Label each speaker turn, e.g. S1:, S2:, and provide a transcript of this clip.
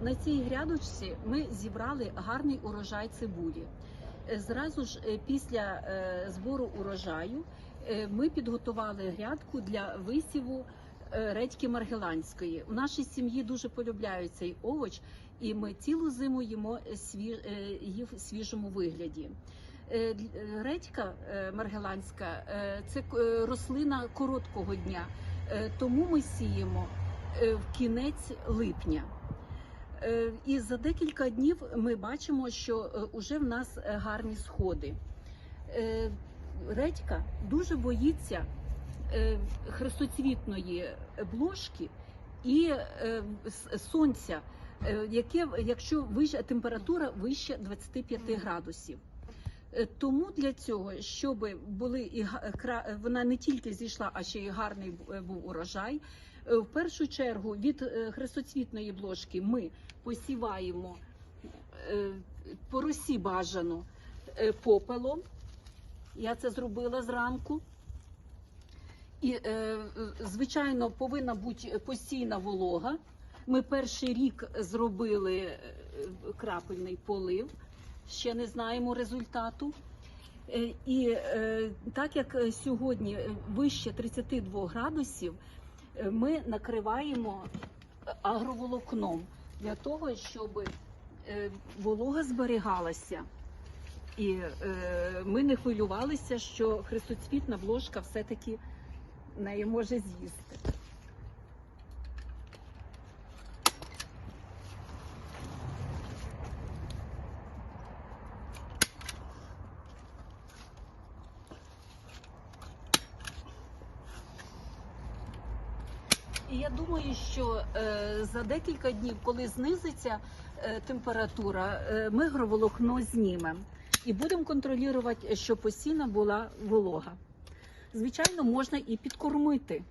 S1: На цій грядочці ми зібрали гарний урожай цибулі. Е, Зразу ж е, після е, збору урожаю ми підготували грядку для висіву редьки маргеланської. У нашій сім'ї дуже полюбляють цей овоч, і ми цілу зиму їмо її в свіжому вигляді. Редька маргеланська це рослина короткого дня, тому ми сіємо в кінець липня. Е, І за декілька днів ми бачимо, що вже в нас е, гарні сходи. Е, Редька дуже боїться е, хрестоцвітної блошки і е, сонця, е, яке, якщо вища температура вище 25 градусів. Е, Тому для цього, щоб були і вона не тільки зійшла, а ще й гарний е, був урожай. е, В першу чергу від е, хрестоцвітної блошки ми посіваємо е, по росі бажано е, попелом. Я це зробила зранку. І, е, звичайно, повинна бути постійна волога. Ми перший рік зробили е, крапельний полив, ще не знаємо результату. Е, І е, так як е, сьогодні вище 32 градусів, ми накриваємо агроволокном для того, щоб волога зберігалася. І ми не хвилювалися, що хрестоцвітна бложка все-таки неї може з'їсти. І я думаю, що е, за декілька днів, коли знизиться е, температура, е, ми гроволокно знімемо і будемо контролювати, щоб посіна була волога. Звичайно, можна і підкормити.